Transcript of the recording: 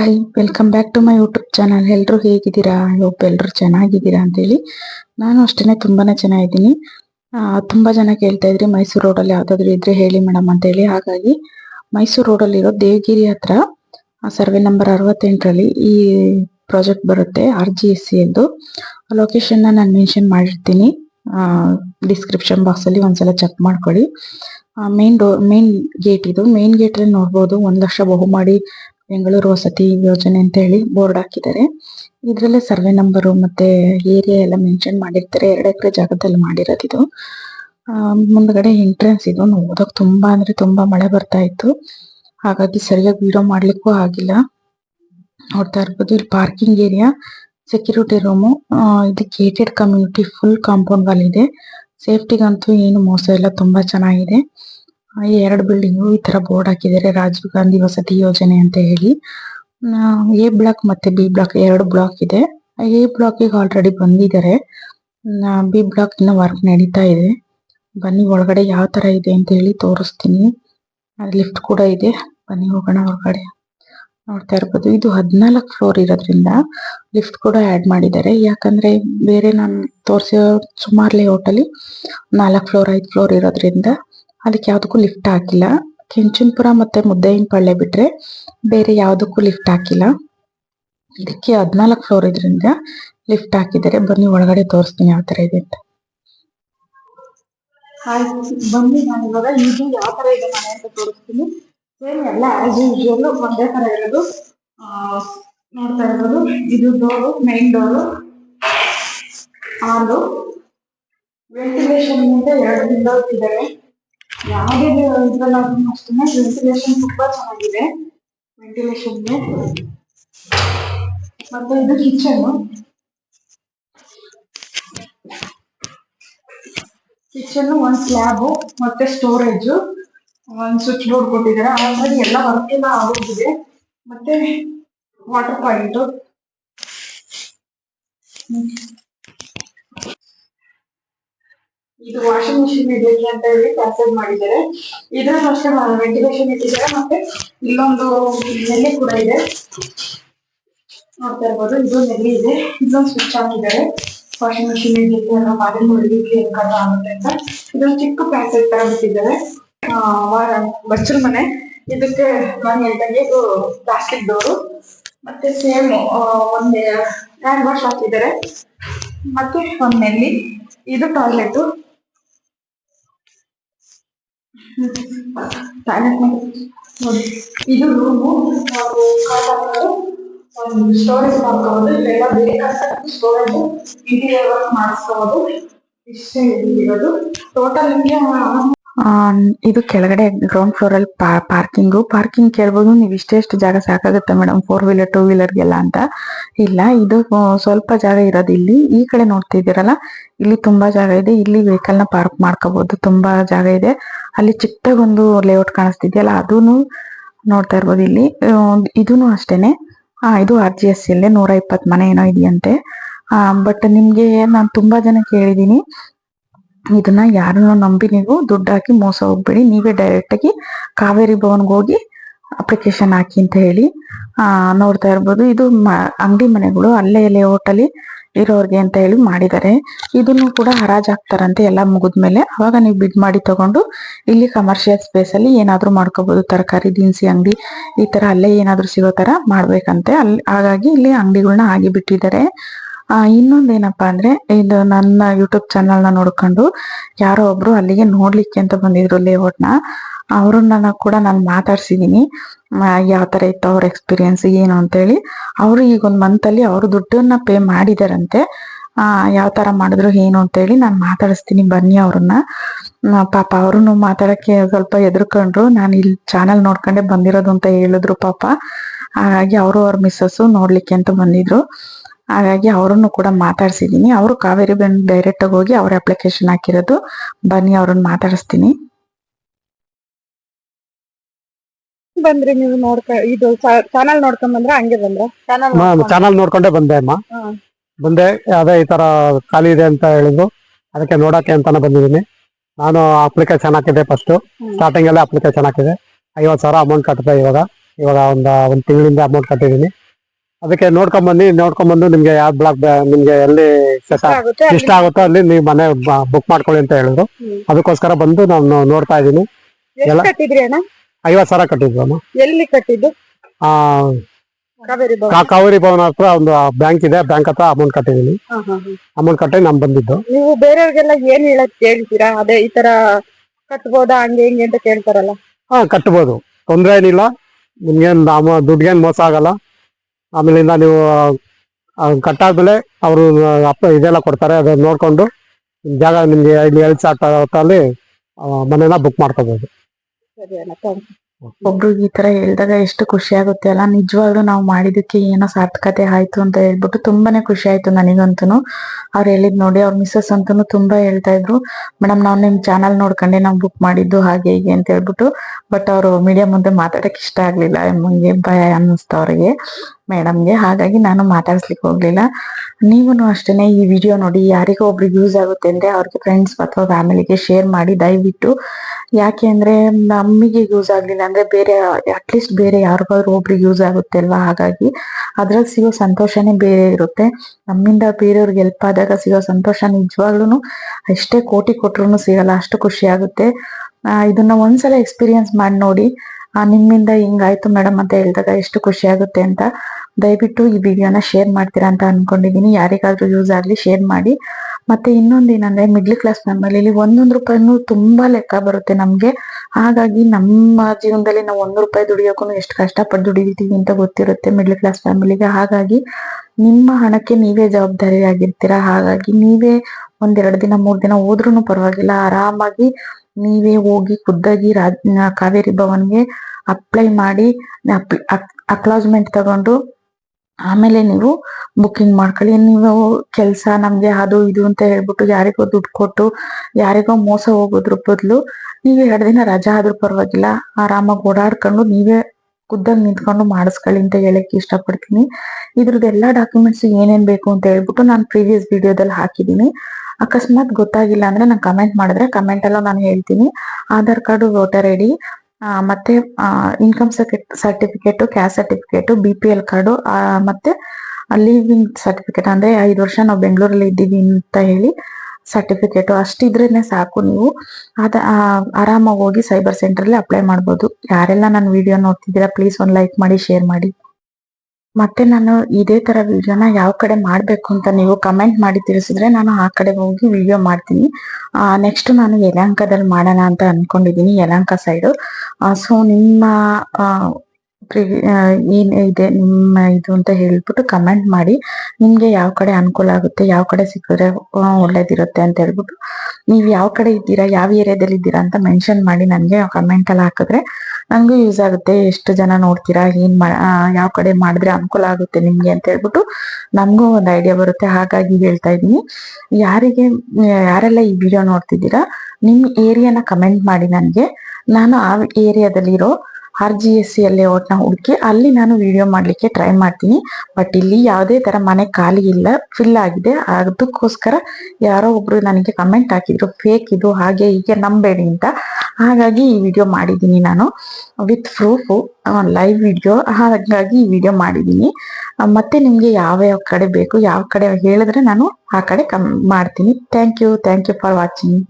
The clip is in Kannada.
Hi welcome back to my YouTube channel ಎಲ್ಲರೂ ಹೇಗಿದ್ದೀರಾ? ಹೋಪ್ ಎಲ್ಲರೂ ಚೆನ್ನಾಗಿದ್ದೀರಾ ಅಂತೇಳಿ. ನಾನು ಅಷ್ಟೇ ತುಂಬಾ ಚೆನ್ನಾಗಿದ್ದೀನಿ. ತುಂಬಾ ಜನ ಕೇಳ್ತಾ ಇದ್ರಿ, ಮೈಸೂರು ರೋಡಲ್ಲಿ ಯಾವ್ದಾದ್ರು ಇದ್ರೆ ಹೇಳಿ ಮೇಡಮ್ ಅಂತೇಳಿ. ಹಾಗಾಗಿ, ಮೈಸೂರು ರೋಡಲ್ಲಿರೋ ದೇವಗಿರಿ ಹತ್ರ ಸರ್ವೆ ನಂಬರ್ ಅರವತ್ತೆಂಟರಲ್ಲಿ ಈ ಪ್ರಾಜೆಕ್ಟ್ ಬರುತ್ತೆ ಆರ್ ಜಿ ಎಸ್ ಸಿ ಎಂದು. ಲೊಕೇಶನ್ ನಾನು ಮೆನ್ಷನ್ ಮಾಡಿರ್ತೀನಿ. ಡಿಸ್ಕ್ರಿಪ್ಷನ್ ಬಾಕ್ಸ್ ಅಲ್ಲಿ ಒಂದ್ಸಲ ಚೆಕ್ ಮಾಡ್ಕೊಳ್ಳಿ. ಮೇನ್ ಡೋರ್ ಮೇನ್ ಗೇಟ್ ಇದು. ಮೇನ್ ಗೇಟ್ ಅಲ್ಲಿ ನೋಡ್ಬೋದು, ಒಂದ್ ಲಕ್ಷ ಬಹುಮಾಡಿ ಬೆಂಗಳೂರು ವಸತಿ ಯೋಜನೆ ಅಂತ ಹೇಳಿ ಬೋರ್ಡ್ ಹಾಕಿದ್ದಾರೆ. ಇದ್ರಲ್ಲೇ ಸರ್ವೆ ನಂಬರ್ ಮತ್ತೆ ಏರಿಯಾ ಎಲ್ಲ ಮೆನ್ಷನ್ ಮಾಡಿರ್ತಾರೆ. ಎರಡು ಎಕರೆ ಜಾಗದಲ್ಲಿ ಮಾಡಿರೋದು ಇದು. ಮುಂದ್ಗಡೆ ಎಂಟ್ರೆನ್ಸ್ ಇದು ಓದೋಕ್ ತುಂಬಾ ಅಂದ್ರೆ ತುಂಬಾ ಮಳೆ ಬರ್ತಾ ಇತ್ತು. ಹಾಗಾಗಿ ಸರಿಯಾಗಿ ವಿಡಿಯೋ ಮಾಡ್ಲಿಕ್ಕೂ ಆಗಿಲ್ಲ. ನೋಡ್ತಾ ಇರ್ಬೋದು, ಇಲ್ಲಿ ಪಾರ್ಕಿಂಗ್ ಏರಿಯಾ ಸೆಕ್ಯೂರಿಟಿ ರೂಮು ಇದು gated community full compound wall ಇದೆ ಸೇಫ್ಟಿಗಂತೂ ಏನು ಮೋಸ ಇಲ್ಲ, ತುಂಬಾ ಚೆನ್ನಾಗಿದೆ. ಎರಡು ಬಿಲ್ಡಿಂಗು ಈ ತರ ಬೋರ್ಡ್ ಹಾಕಿದ್ದಾರೆ, ರಾಜೀವ್ ಗಾಂಧಿ ವಸತಿ ಯೋಜನೆ ಅಂತ ಹೇಳಿ. ಎ ಬ್ಲಾಕ್ ಮತ್ತೆ ಬಿ ಬ್ಲಾಕ್ ಎರಡು ಬ್ಲಾಕ್ ಇದೆ. ಎ ಬ್ಲಾಕ್ಗೆ ಆಲ್ರೆಡಿ ಬಂದಿದ್ದಾರೆ. ಬಿ ಬ್ಲಾಕ್ ಇನ್ನ ವರ್ಕ್ ನಡೀತಾ ಇದೆ. ಬನ್ನಿ, ಒಳಗಡೆ ಯಾವ ತರ ಇದೆ ಅಂತ ಹೇಳಿ ತೋರಿಸ್ತೀನಿ. ಲಿಫ್ಟ್ ಕೂಡ ಇದೆ. ಬನ್ನಿ, ಹೋಗೋಣ ಹೊರಗಡೆ. ನೋಡ್ತಾ ಇರ್ಬೋದು, ಇದು ಹದಿನಾಲ್ಕು ಫ್ಲೋರ್ ಇರೋದ್ರಿಂದ ಲಿಫ್ಟ್ ಕೂಡ ಆಡ್ ಮಾಡಿದ್ದಾರೆ. ಯಾಕಂದ್ರೆ ಬೇರೆ ನಾನು ತೋರಿಸೋ ಸುಮಾರು ಅಲ್ಲಿ ನಾಲ್ಕು ಫ್ಲೋರ್ ಐದು ಫ್ಲೋರ್ ಇರೋದ್ರಿಂದ ಅದಕ್ಕೆ ಯಾವ್ದಕ್ಕೂ ಲಿಫ್ಟ್ ಹಾಕಿಲ್ಲ. ಕೆಂಚನಪುರ ಮತ್ತೆ ಪಳ್ಳೆ ಬಿಟ್ರೆ ಬೇರೆ ಯಾವುದಕ್ಕೂ ಲಿಫ್ಟ್ ಹಾಕಿಲ್ಲ. ಇದಕ್ಕೆ ಹದಿನಾಲ್ಕು ಫ್ಲೋರ್ ಇದ್ರಿಂದ ಲಿಫ್ಟ್ ಹಾಕಿದ್ದಾರೆ. ಬನ್ನಿ, ಒಳಗಡೆ ತೋರಿಸ್ತೀನಿ ಯಾವ ತರ ಇದೆ ಅಂತ. ಬನ್ನಿ, ನಾನು ಇವಾಗ ಇದು ಯಾವ ತರ ಇದೆ ಮನೆ ಅಂತ ತೋರಿಸ್ತೀನಿ. ಸೇಮ್ ಎಲ್ಲ ಆಸ್ ಯೂಶುವಲ್ ಒಂದೇ ತರ ಇರೋದು. ನೋಡ್ತಾ ಇರೋದು. ಇದು door main door hall ventilation ಮುಂದೆ ಎರಡು ವಿಂಡೋಸ್ ಇದಾವೆ. ಯಾವುದೇ ಇದ್ರಲ್ಲಾದ್ರೂ ಅಷ್ಟೇ. ವೆಂಟಿಲೇಷನ್ ತುಂಬಾ ಚೆನ್ನಾಗಿದೆ. ವೆಂಟಿಲೇಷನ್ಗೆ ಮತ್ತೆ ಇದು ಕಿಚನ್ ಕಿಚನ್ ಒಂದ್ ಸ್ಲ್ಯಾಬ್ ಮತ್ತೆ ಸ್ಟೋರೇಜ್ ಒಂದ್ ಸ್ವಿಚ್ ಬೋರ್ಡ್ ಕೊಟ್ಟಿದ್ದಾರೆ. ಆಲ್ರೆಡಿ ಎಲ್ಲ ವರ್ಕ್ ಎಲ್ಲ ಆಗೋಗಿದೆ. ಮತ್ತೆ ವಾಟರ್ ಪಾಯಿಂಟ್ ಇದು ವಾಷಿಂಗ್ ಮಿಷಿನ್ ಇಡಲಿಕ್ಕೆ ಅಂತ ಹೇಳಿ ಪ್ಯಾಸೇಜ್ ಮಾಡಿದ್ದಾರೆ. ಇದ್ರಲ್ಲೂ ಅಷ್ಟೇ ವೆಂಟಿಲೇಷನ್ ಇಟ್ಟಿದ್ದಾರೆ ಮತ್ತೆ ಇಲ್ಲೊಂದು ನೆಲ್ಲಿ ಕೂಡ ಇದೆ. ನೋಡ್ತಾ ಇರ್ಬೋದು, ಇದು ನೆಲ್ಲಿ ಇದೆ. ಇಲ್ಲೊಂದು ಸ್ವಿಚ್ ಹಾಕಿದ್ದಾರೆ ವಾಷಿಂಗ್ ಮಿಷಿನ್ ಇಡ್ಲಿಕ್ಕೆ ಎಲ್ಲ ಬಾಗಿಲು ಇಡ್ಲಿಕ್ಕೆ ಕದ ಆಗುತ್ತೆ ಅಂತ. ಇದೊಂದು ಚಿಕ್ಕ ಪ್ಯಾಸೇಜ್ ತರ ಬಿಟ್ಟಿದ್ದಾರೆ. ಬಚ್ಚಲ ಮನೆ. ಇದಕ್ಕೆ ನಾನು ಹೇಳ್ದಂಗೆ ಇದು ಪ್ಲಾಸ್ಟಿಕ್ ಡೋರು ಮತ್ತೆ ಸೇಮ್ ಒಂದ್ ಹ್ಯಾಂಡ್ ವಾಶ್ ಹಾಕಿದ್ದಾರೆ. ಮತ್ತೆ ಒಂದ್ ನೆಲ್ಲಿ. ಇದು ಟಾಯ್ಲೆಟ್ ನೋಡಿ ಇದು ರೂಮು ನಾವು ಸ್ಟೋರೇಜ್ ಮಾಡ್ಕೋಬಹುದು ಇಲ್ಲೆಲ್ಲ ಬೇಕಾದ ಸ್ಟೋರೇಜ್ ಇಂಟೀರಿಯರ್ ವರ್ಕ್ ಮಾಡಿಸ್ಕೋಬಹುದು ಇಷ್ಟೇ ಇರೋದು. ಟೋಟಲ್ ನಿಮಗೆ ಇದು ಕೆಳಗಡೆ ಗ್ರೌಂಡ್ ಫ್ಲೋರ್ ಅಲ್ಲಿ ಪಾರ್ಕಿಂಗ್ ಪಾರ್ಕಿಂಗ್ ಕೇಳಬಹುದು ನೀವು ಇಷ್ಟೆಷ್ಟು ಜಾಗ ಸಾಕಾಗುತ್ತೆ ಮೇಡಮ್ ಫೋರ್ ವೀಲರ್ ಟೂ ವೀಲರ್ಗೆಲ್ಲ ಅಂತ? ಇಲ್ಲ, ಇದು ಸ್ವಲ್ಪ ಜಾಗ ಇರೋದು ಇಲ್ಲಿ. ಈ ಕಡೆ ನೋಡ್ತಿದ್ದೀರಲ್ಲ ಇಲ್ಲಿ ತುಂಬಾ ಜಾಗ ಇದೆ. ಇಲ್ಲಿ ವೆಹಿಕಲ್ನ ಪಾರ್ಕ್ ಮಾಡ್ಕೋಬಹುದು ತುಂಬಾ ಜಾಗ ಇದೆ. ಅಲ್ಲಿ ಚಿಕ್ಕದಾಗೊಂದು ಲೇಔಟ್ ಕಾಣಿಸ್ತಿದೆಯಲ್ಲ, ಅದೂನು ನೋಡ್ತಾ ಇರ್ಬೋದು ಇಲ್ಲಿ. ಇದೂನು ಅಷ್ಟೇನೆ. ಆ, ಇದು ಆರ್ ಜಿ ಎಸ್ ಇಲ್ಲೇ ನೂರ ಇಪ್ಪತ್ತು ಮನೆ ಏನೋ ಇದೆಯಂತೆ. ಬಟ್ ನಿಮ್ಗೆ ನಾನು ತುಂಬಾ ಜನ ಕೇಳಿದೀನಿ ಇದನ್ನ ಯಾರನ್ನೂ ನಂಬಿ ನೀವು ದುಡ್ಡು ಹಾಕಿ ಮೋಸ ಹೋಗ್ಬೇಡಿ. ನೀವೇ ಡೈರೆಕ್ಟ್ ಆಗಿ ಕಾವೇರಿ ಭವನ್ಗೆ ಹೋಗಿ ಅಪ್ಲಿಕೇಶನ್ ಹಾಕಿ ಅಂತ ಹೇಳಿ ನೋಡ್ತಾ ಇರ್ಬೋದು. ಇದು ಅಂಗಡಿ ಮನೆಗಳು ಅಲ್ಲೇ ಅಲ್ಲೇ ಹೋಟಲಿ ಇರೋರ್ಗೆ ಅಂತ ಹೇಳಿ ಮಾಡಿದ್ದಾರೆ. ಇದನ್ನು ಕೂಡ ಹರಾಜ್ ಹಾಕ್ತಾರಂತೆ ಎಲ್ಲ ಮುಗಿದ್ಮೇಲೆ. ಅವಾಗ ನೀವು ಬಿಡ್ ಮಾಡಿ ತಗೊಂಡು ಇಲ್ಲಿ ಕಮರ್ಷಿಯಲ್ ಸ್ಪೇಸ್ ಅಲ್ಲಿ ಏನಾದ್ರೂ ಮಾಡ್ಕೋಬಹುದು ತರಕಾರಿ, ದಿನಸಿ ಅಂಗಡಿ ಈ ತರ ಅಲ್ಲೇ ಏನಾದ್ರೂ ಸಿಗೋ ತರ ಮಾಡ್ಬೇಕಂತೆ. ಅಲ್ಲಿ ಹಾಗಾಗಿ ಇಲ್ಲಿ ಅಂಗಡಿಗಳನ್ನ ಆಗಿ ಬಿಟ್ಟಿದ್ದಾರೆ. ಇನ್ನೊಂದೇನಪ್ಪಾ ಅಂದ್ರೆ ಇದು ನನ್ನ ಯೂಟ್ಯೂಬ್ ಚಾನಲ್ನ ನೋಡ್ಕೊಂಡು ಯಾರೋ ಒಬ್ರು ಅಲ್ಲಿಗೆ ನೋಡ್ಲಿಕ್ಕೆ ಅಂತ ಬಂದಿದ್ರು ಲೇಔಟ್ನ. ಅವ್ರನ್ನ ಕೂಡ ನಾನು ಮಾತಾಡ್ಸಿದೀನಿ. ಯಾವ ತರ ಇತ್ತು ಅವ್ರ ಎಕ್ಸ್ಪೀರಿಯನ್ಸ್ ಏನು ಅಂತೇಳಿ ಅವರು ಈಗ ಒಂದ್ ಮಂತ್ ಅಲ್ಲಿ ಅವ್ರ ದುಡ್ಡನ್ನ ಪೇ ಮಾಡಿದಾರಂತೆ. ಆ, ಯಾವ ತರ ಮಾಡಿದ್ರು, ಏನು ಅಂತೇಳಿ ನಾನು ಮಾತಾಡಿಸ್ತೀನಿ, ಬನ್ನಿ ಅವ್ರನ್ನ. ಪಾಪ ಅವ್ರನ್ನು ಮಾತಾಡಕ್ಕೆ ಸ್ವಲ್ಪ ಎದ್ರುಕೊಂಡ್ರು ನಾನು ಇಲ್ಲಿ ಚಾನಲ್ ನೋಡ್ಕೊಂಡೆ ಬಂದಿರೋದು ಅಂತ ಹೇಳಿದ್ರು ಪಾಪ. ಹಾಗಾಗಿ ಅವರು ಅವ್ರ ಮಿಸ್ಸಸ್ಸು ನೋಡ್ಲಿಕ್ಕೆ ಅಂತ ಬಂದಿದ್ರು. ಹಾಗಾಗಿ ಅವರನ್ನು ಕೂಡ ಮಾತಾಡ್ಸಿದೀನಿ ಅವರು ಕಾವೇರಿ ಬ್ಯಾಂಕ್ ಡೈರೆಕ್ಟ್ ಆಗಿ ಹೋಗಿ ಅವ್ರ ಅಪ್ಲಿಕೇಶನ್ ಹಾಕಿರೋದು. ಬನ್ನಿ ಅವ್ರನ್ನ ಮಾತಾಡಿಸ್ತೀನಿ. ಬಂದ್ರಿ ನೀವು ನೋಡ್ಕ ಇದು ಚಾನಲ್ ನೋಡ್ಕೊಂಡ್ ಬಂದ್ರೆ ಹಂಗೆ ಬಂದ್ರ? ಚಾನಲ್ ನೋಡ್ಕೊಂಡೆ ಬಂದೆ ಅಮ್ಮ. ಹ್ಮ್. ಬಂದೆ ಅದೇ ಈ ತರ ಖಾಲಿ ಇದೆ ಅಂತ ಹೇಳಿದ್ರು ಅದಕ್ಕೆ ನೋಡಕ್ಕೆ ಅಂತಾನೆ ಬಂದಿದ್ದೀನಿ. ನಾನು ಅಪ್ಲಿಕೇಶನ್ ಹಾಕಿದ್ದೆ ಫಸ್ಟ್ ಸ್ಟಾರ್ಟಿಂಗ್ ಅಲ್ಲೇ ಅಪ್ಲಿಕೇಶನ್ ಹಾಕಿದೆ ಐವತ್ತು ಸಾವಿರ ಅಮೌಂಟ್ ಕಟ್ಟಿದೆ ಇವಾಗ. ಇವಾಗ ಒಂದು ಒಂದು ತಿಂಗಳಿಂದ ಅಮೌಂಟ್ ಕಟ್ಟಿದ್ದೀನಿ. ಅದಕ್ಕೆ ನೋಡ್ಕೊಂಡ್ ಬನ್ನಿ ನೋಡ್ಕೊಂಡ್ ಬಂದು ನಿಮ್ಗೆ ಯಾವ ಬ್ಲಾಕ್ ನಿಮ್ಗೆ ಎಲ್ಲಿ ಇಷ್ಟ ಆಗುತ್ತೋ ಅಲ್ಲಿ ನೀವು ಮನೆ ಬುಕ್ ಮಾಡ್ಕೊಳ್ಳಿ ಅಂತ ಹೇಳಿದ್ರು. ಅದಕ್ಕೋಸ್ಕರ ಬಂದು ನಾನು ನೋಡ್ತಾ ಇದೀನಿ ಎಲ್ಲ- ಕಟ್ಟಿದ್ರಿ ಅಣ್ಣ? ಐವತ್ ಸಾವಿರ ಕಟ್ಟಿದ್ವಿ ಅಮ್ಮ. ಎಲ್ಲಿ ಕಟ್ಟಿದ್ದು? ಆ ಕಾವೇರಿ ಭವನ. ಹತ್ರ ಒಂದು ಬ್ಯಾಂಕ್ ಇದೆ. ಬ್ಯಾಂಕ್ ಹತ್ರ ಅಮೌಂಟ್ ಕಟ್ಟಿದೀನಿ. ಅಮೌಂಟ್ ಕಟ್ಟಿ ನಾನು ಬಂದಿದ್ದು. ನೀವು ಬೇರೆಯವ್ರಿಗೆಲ್ಲ ಏನ್ ಹೇಳಕ್ ಹೇಳ್ತೀರಾ ಅದೇ ಈ ತರ ಕಟ್ಬೋದಾ ಹಂಗೆ ಹಿಂಗೆ ಅಂತ ಕೇಳ್ತಾರಲ್ಲ. ಹಾ ಕಟ್ಬೋದು. ತೊಂದ್ರೆ ಏನಿಲ್ಲ. ನಿಮ್ಗೇನ್ ಅಮ ದುಡ್ಡಿಗೇನ್ ಮೋಸ ಆಗಲ್ಲ. ಆಮೇಲಿಂದ ನೀವು ಕಟ್ಟಾದ್ಮೇಲೆ ಅವರು ಅಪ್ಪ ಇದೆಲ್ಲ ಕೊಡ್ತಾರೆ ಅದನ್ನ ನೋಡ್ಕೊಂಡು ಜಾಗ ನಿಮಗೆ ಇಲ್ಲಿ ಅಲ್ಲಿ ಆ, ಮನೆನ ಬುಕ್ ಮಾಡ್ಕೋಬಹುದು ಸರಿ ಅಣ್ಣ ಥ್ಯಾಂಕ್ you. ಒಬ್ರು ಈ ತರ ಹೇಳ್ದಾಗ ಎಷ್ಟು ಖುಷಿ ಆಗುತ್ತೆ ಅಲ್ಲ. ನಿಜವಾಗ್ಲೂ ನಾವು ಮಾಡಿದಕ್ಕೆ ಏನೋ ಸಾರ್ಥಕತೆ ಆಯ್ತು ಅಂತ ಹೇಳ್ಬಿಟ್ಟು ತುಂಬಾನೇ ಖುಷಿ ಆಯ್ತು ನನಗಂತೂ ಅವ್ರು ಹೇಳಿದ್ ನೋಡಿ ಅವ್ರ ಮಿಸ್ಸಸ್ ಅಂತೂ ತುಂಬಾ ಹೇಳ್ತಾ ಇದ್ರು. ಮೇಡಮ್ ನಾವು ನಿಮ್ ಚಾನಲ್ ನೋಡ್ಕೊಂಡೆ ನಾವು ಬುಕ್ ಮಾಡಿದ್ದು ಹಾಗೆ ಹೀಗೆ ಅಂತ ಹೇಳ್ಬಿಟ್ಟು ಬಟ್ ಅವರು ಮೀಡಿಯಾ ಮುಂದೆ ಮಾತಾಡಕ್ ಇಷ್ಟ ಆಗ್ಲಿಲ್ಲ ಎಂಬಂಗೆ ಭಯ ಅನ್ನಿಸ್ತು ಅವ್ರಿಗೆ. ಮೇಡಮ್ಗೆ ಹಾಗಾಗಿ ನಾನು ಮಾತಾಡ್ಸ್ಲಿಕ್ಕೆ ಹೋಗ್ಲಿಲ್ಲ. ನೀವು ಅಷ್ಟೇನೆ ಈ ವಿಡಿಯೋ ನೋಡಿ ಯಾರಿಗೋ ಒಬ್ರಿಗೆ ಯೂಸ್ ಆಗುತ್ತೆ ಅಂದ್ರೆ ಅವ್ರಿಗೆ ಫ್ರೆಂಡ್ಸ್ ಅಥವಾ ಫ್ಯಾಮಿಲಿಗೆ ಶೇರ್ ಮಾಡಿ ದಯವಿಟ್ಟು ಯಾಕೆ ಅಂದ್ರೆ ನಮಗೆ ಯೂಸ್ ಆಗ್ಲಿಲ್ಲ ಅಂದ್ರೆ ಬೇರೆ ಅಟ್ಲೀಸ್ಟ್ ಬೇರೆ ಯಾರಿಗಾದ್ರೂ ಒಬ್ರಿಗೆ ಯೂಸ್ ಆಗುತ್ತೆ ಅಲ್ವಾ? ಹಾಗಾಗಿ ಅದ್ರಲ್ಲಿ ಸಿಗೋ ಸಂತೋಷನೇ ಬೇರೆ ಇರುತ್ತೆ. ನಮ್ಮಿಂದ ಬೇರೆಯವ್ರಿಗೆ ಹೆಲ್ಪ್ ಆದಾಗ ಸಿಗೋ ಸಂತೋಷ ನಿಜವಾಗ್ಲೂ ಎಷ್ಟೇ ಕೋಟಿ ಕೊಟ್ರು ಸಿಗಲ್ಲ, ಅಷ್ಟು ಖುಷಿ ಆಗುತ್ತೆ. ಇದನ್ನ ಒಂದ್ಸಲ ಎಕ್ಸ್ಪೀರಿಯನ್ಸ್ ಮಾಡಿ ನೋಡಿ. ನಿಮ್ಮಿಂದ ಹಿಂಗಾಯ್ತು ಮೇಡಮ್ ಅಂತ ಹೇಳಿದಾಗ ಎಷ್ಟು ಖುಷಿ ಆಗುತ್ತೆ ಅಂತ. ದಯವಿಟ್ಟು ಈ ವಿಡಿಯೋನ ಶೇರ್ ಮಾಡ್ತೀರಾ ಅಂತ ಅನ್ಕೊಂಡಿದೀನಿ. ಯಾರಿಗಾದ್ರೂ ಯೂಸ್ ಆಗ್ಲಿ ಶೇರ್ ಮಾಡಿ. ಮತ್ತೆ ಇನ್ನೊಂದೇನಂದ್ರೆ ಮಿಡ್ಲ್ ಕ್ಲಾಸ್ ಫ್ಯಾಮಿಲಿಲಿ ಒಂದೊಂದು ರೂಪಾಯಿನೂ ತುಂಬಾ ಲೆಕ್ಕ ಬರುತ್ತೆ ನಮ್ಗೆ. ಹಾಗಾಗಿ ನಮ್ಮ ಜೀವನದಲ್ಲಿ ನಾವು ಒಂದು ರೂಪಾಯಿ ದುಡಿಯೋಕ್ಕೂ ಎಷ್ಟು ಕಷ್ಟಪಟ್ಟು ದುಡಿದಿದ್ದೀವಿ ಅಂತ ಗೊತ್ತಿರುತ್ತೆ ಮಿಡ್ಲ್ ಕ್ಲಾಸ್ ಫ್ಯಾಮಿಲಿಗೆ ಹಾಗಾಗಿ ನಿಮ್ಮ ಹಣಕ್ಕೆ ನೀವೇ ಜವಾಬ್ದಾರಿ ಆಗಿರ್ತೀರಾ? ಹಾಗಾಗಿ ನೀವೇ ಒಂದೆರಡು ದಿನ, ಮೂರ್ ದಿನ ಹೋದ್ರೂ ಪರವಾಗಿಲ್ಲ. ಆರಾಮಾಗಿ ನೀವೇ ಹೋಗಿ ಖುದ್ದಾಗಿ ರಾಜ್, ಕಾವೇರಿ ಭವನ್ಗೆ ಅಪ್ಲೈ ಮಾಡಿ ಅಕ್ಲಾಜ್ಮೆಂಟ್ ತಗೊಂಡು ಆಮೇಲೆ ನೀವು ಬುಕ್ಕಿಂಗ್ ಮಾಡ್ಕೊಳ್ಳಿ. ನೀವು ಕೆಲಸ ನಮ್ಗೆ ಅದು ಇದು ಅಂತ ಹೇಳ್ಬಿಟ್ಟು ಯಾರಿಗೋ ದುಡ್ಡು ಕೊಟ್ಟು, ಯಾರಿಗೋ ಮೋಸ ಹೋಗೋದ್ರ ಬದಲು ನೀವು ಎರಡು ದಿನ ರಜಾ ಆದ್ರೂ ಪರವಾಗಿಲ್ಲ, ಆರಾಮಾಗಿ ಓಡಾಡ್ಕೊಂಡು ನೀವೇ ಖುದ್ದಾಗಿ ನಿಂತ್ಕೊಂಡು ಮಾಡಿಸ್ಕೊಳ್ಳಿ ಅಂತ ಹೇಳಕ್ಕೆ ಇಷ್ಟಪಡ್ತೀನಿ. ಇದ್ರದ್ದು ಎಲ್ಲಾ ಡಾಕ್ಯುಮೆಂಟ್ಸ್ ಏನೇನ್ ಬೇಕು ಅಂತ ಹೇಳ್ಬಿಟ್ಟು ನಾನು ಪ್ರೀವಿಯಸ್ ವಿಡಿಯೋದಲ್ಲಿ ಹಾಕಿದೀನಿ ಅಕಸ್ಮಾತ್ ಗೊತ್ತಾಗಿಲ್ಲ ಅಂದ್ರೆ ನಾನು ಕಮೆಂಟ್ ಮಾಡಿದ್ರೆ ಕಮೆಂಟ್ ಅಲ್ಲೂ ನಾನು ಹೇಳ್ತೀನಿ. Aadhaar card voter I D ಮತ್ತೆ income certificate caste certificate B P L card ಮತ್ತೆ ಲೀವಿಂಗ್ ಸರ್ಟಿಫಿಕೇಟ್ ಅಂದ್ರೆ ಐದು ವರ್ಷ ನಾವು ಬೆಂಗಳೂರಲ್ಲಿ ಇದ್ದೀವಿ ಅಂತ ಹೇಳಿ ಸರ್ಟಿಫಿಕೇಟ್ ಅಷ್ಟಿದ್ರೇನೆ ಸಾಕು ನೀವು. ಅದ ಆರಾಮಾಗಿ ಹೋಗಿ ಸೈಬರ್ ಸೆಂಟರ್ ಅಲ್ಲಿ ಅಪ್ಲೈ ಮಾಡ್ಬೋದು. ಯಾರೆಲ್ಲ ನನ್ನ ವಿಡಿಯೋ ನೋಡ್ತಿದ್ದೀರಾ ಪ್ಲೀಸ್ ಒಂದ್ ಲೈಕ್ ಮಾಡಿ ಶೇರ್ ಮಾಡಿ. ಮತ್ತೆ ನಾನು ಇದೇ ತರ ವಿಡಿಯೋನ ಯಾವ ಕಡೆ ಮಾಡ್ಬೇಕು ಅಂತ ನೀವು ಕಮೆಂಟ್ ಮಾಡಿ ತಿಳಿಸಿದ್ರೆ ನಾನು ಆ ಕಡೆ ಹೋಗಿ ವಿಡಿಯೋ ಮಾಡ್ತೀನಿ. ನೆಕ್ಸ್ಟ್ ನಾನು ಯಲಹಂಕದಲ್ಲಿ ಮಾಡೋಣ ಅಂತ ಅನ್ಕೊಂಡಿದೀನಿ ಯಲಹಂಕ ಸೈಡ್ ಸೊ ನಿಮ್ಮ ಏನ್ ಇದೆ ನಿಮ್ಮ ಇದು ಅಂತ ಹೇಳ್ಬಿಟ್ಟು ಕಮೆಂಟ್ ಮಾಡಿ. ನಿಮ್ಗೆ ಯಾವ ಕಡೆ ಅನುಕೂಲ ಆಗುತ್ತೆ, ಯಾವ ಕಡೆ ಸಿಕ್ಕಿದ್ರೆ ಒಳ್ಳೇದಿರುತ್ತೆ ಅಂತ ಹೇಳ್ಬಿಟ್ಟು. ನೀವ್ ಯಾವ ಕಡೆ ಇದ್ದೀರಾ, ಯಾವ ಏರಿಯಾದಲ್ಲಿ ಇದ್ದೀರಾ ಅಂತ ಮೆನ್ಷನ್ ಮಾಡಿ ನನ್ಗೆ ಕಮೆಂಟ್ ಅಲ್ಲಿ ಹಾಕಿದ್ರೆ ನಂಗೂ ಯೂಸ್ ಆಗುತ್ತೆ. ಎಷ್ಟು ಜನ ನೋಡ್ತೀರಾ, ಏನ್ ಯಾವ ಕಡೆ ಮಾಡಿದ್ರೆ ಅನುಕೂಲ ಆಗುತ್ತೆ ನಿಮ್ಗೆ ಅಂತ ಹೇಳ್ಬಿಟ್ಟು ನಮಗೂ ಒಂದು ಐಡಿಯಾ ಬರುತ್ತೆ. ಹಾಗಾಗಿ ಹೇಳ್ತಾ ಇದೀನಿ ಯಾರಿಗೆ, ಯಾರೆಲ್ಲ ಈ ವಿಡಿಯೋ ನೋಡ್ತಿದ್ದೀರಾ, ನಿಮ್ ಏರಿಯಾನ ಕಮೆಂಟ್ ಮಾಡಿ ನನಗೆ. ನಾನು ಆ ಏರಿಯಾದಲ್ಲಿರೋ ಆರ್ ಜಿ ಎಸ್ ಸಿ ಅಲ್ಲಿ ನ ಹುಡುಕಿ ಅಲ್ಲಿ ನಾನು ವಿಡಿಯೋ ಮಾಡಲಿಕ್ಕೆ ಟ್ರೈ ಮಾಡ್ತೀನಿ. ಬಟ್ ಇಲ್ಲಿ ಯಾವುದೇ ಥರ ಮನೆ ಖಾಲಿ ಇಲ್ಲ ಫಿಲ್ ಆಗಿದೆ. ಅದಕ್ಕೋಸ್ಕರ ಯಾರೋ ಒಬ್ರು ನನಗೆ ಕಮೆಂಟ್ ಹಾಕಿದ್ರು ಫೇಕ್ ಇದು, ಹಾಗೆ ಹೀಗೆ ನಂಬೇಡಿ ಅಂತ. ಹಾಗಾಗಿ ಈ ವಿಡಿಯೋ ಮಾಡಿದ್ದೀನಿ ನಾನು ವಿತ್ ಪ್ರೂಫು ಲೈವ್ ವಿಡಿಯೋ ಹಾಗಾಗಿ ಈ ವಿಡಿಯೋ ಮಾಡಿದ್ದೀನಿ. ಮತ್ತೆ ನಿಮಗೆ ಯಾವ ಯಾವ ಕಡೆ ಬೇಕು, ಯಾವ ಕಡೆ ಹೇಳಿದ್ರೆ ನಾನು ಆ ಕಡೆ ಕಮ್, ಮಾಡ್ತೀನಿ. Thank you thank you for watching